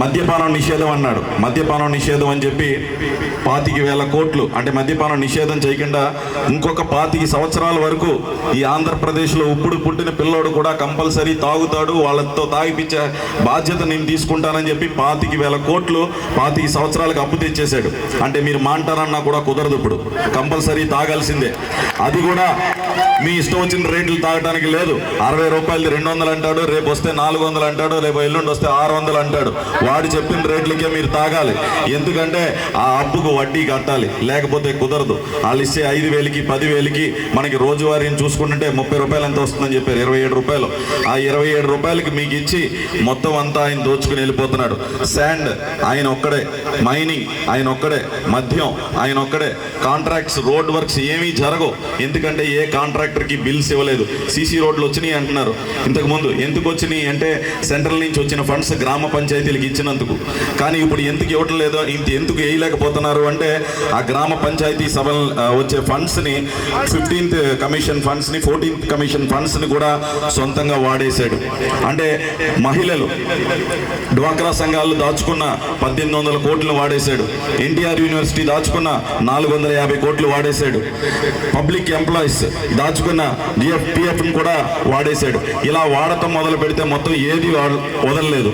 మద్యపానం నిషేధం అన్నాడు. మద్యపానం నిషేధం అని చెప్పి పాతికి వేల కోట్లు అంటే మద్యపానం నిషేధం చేయకుండా ఇంకొక పాతికి సంవత్సరాల వరకు ఈ ఆంధ్రప్రదేశ్లో ఇప్పుడు పుట్టిన పిల్లోడు కూడా కంపల్సరీ తాగుతాడు వాళ్ళతో తాగిపించే బాధ్యత నేను తీసుకుంటానని చెప్పి పాతికి వేల కోట్లు పాతికి సంవత్సరాలకు అప్పు తెచ్చేశాడు. అంటే మీరు మాంటారన్నా కూడా కుదరదు ఇప్పుడు. కంపల్సరీ తాగాల్సిందే. అది కూడా మీ ఇష్టం వచ్చిన రేట్లు తాగడానికి లేదు. అరవై రూపాయలు రెండు వందలు అంటాడు రేపు వస్తే నాలుగు వందలు అంటాడు రేపు ఎల్లుండి వస్తే ఆరు వందలు అంటాడు. వాడు చెప్పిన రేట్లకే మీరు తాగాలి. ఎందుకంటే ఆ అప్పుకు వడ్డీ కట్టాలి. లేకపోతే కుదరదు. వాళ్ళు ఇచ్చే ఐదు వేలకి పదివేలకి మనకి రోజువారీని చూసుకుంటుంటే ముప్పై రూపాయలు ఎంత వస్తుందని చెప్పారు. ఇరవై ఏడు రూపాయలు. ఆ ఇరవై ఏడు రూపాయలకి మీకు ఇచ్చి మొత్తం అంతా ఆయన దోచుకుని వెళ్ళిపోతున్నాడు. శాండ్ ఆయన ఒక్కడే. మైనింగ్ ఆయన ఒక్కడే. మద్యం ఆయన ఒక్కడే. కాంట్రాక్ట్స్ రోడ్ వర్క్స్ ఏమీ జరగవు. ఎందుకంటే ఏ కాంట్రాక్టర్కి బిల్స్ ఇవ్వలేదు. సీసీ రోడ్లు వచ్చినాయి అంటున్నారు. ఇంతకు ముందు ఎందుకు వచ్చినాయి అంటే సెంట్రల్ నుంచి వచ్చిన ఫండ్స్ గ్రామ పంచాయతీలకు ఇచ్చినందుకు. కానీ ఇప్పుడు ఎందుకు ఇవ్వటం లేదో? ఇంత ఎందుకు వేయలేకపోతున్నారు అంటే ఆ గ్రామ పంచాయతీ సభలు వచ్చే ఫండ్స్ని ఫిఫ్టీన్త్ కమిషన్ ఫండ్స్ని ఫోర్టీన్త్ కమిషన్ ఫండ్స్ని కూడా సొంతంగా వాడేశాడు. అంటే మహిళలు డ్వాక్రా సంఘాలు దాచుకున్న పద్దెనిమిది వందల కోట్లు వాడేశాడు. ఎన్టీఆర్ యూనివర్సిటీ దాచుకున్న నాలుగు వందల యాభై కోట్లు వాడేశాడు. పబ్లిక్ ఎంప్లాయీస్ దాచుకున్న డిఎఫ్ పిఎఫ్ని కూడా వాడేశాడు. ఇలా వాడటం మొదలు పెడితే మొత్తం ఏది వాడ- వదలలేదు.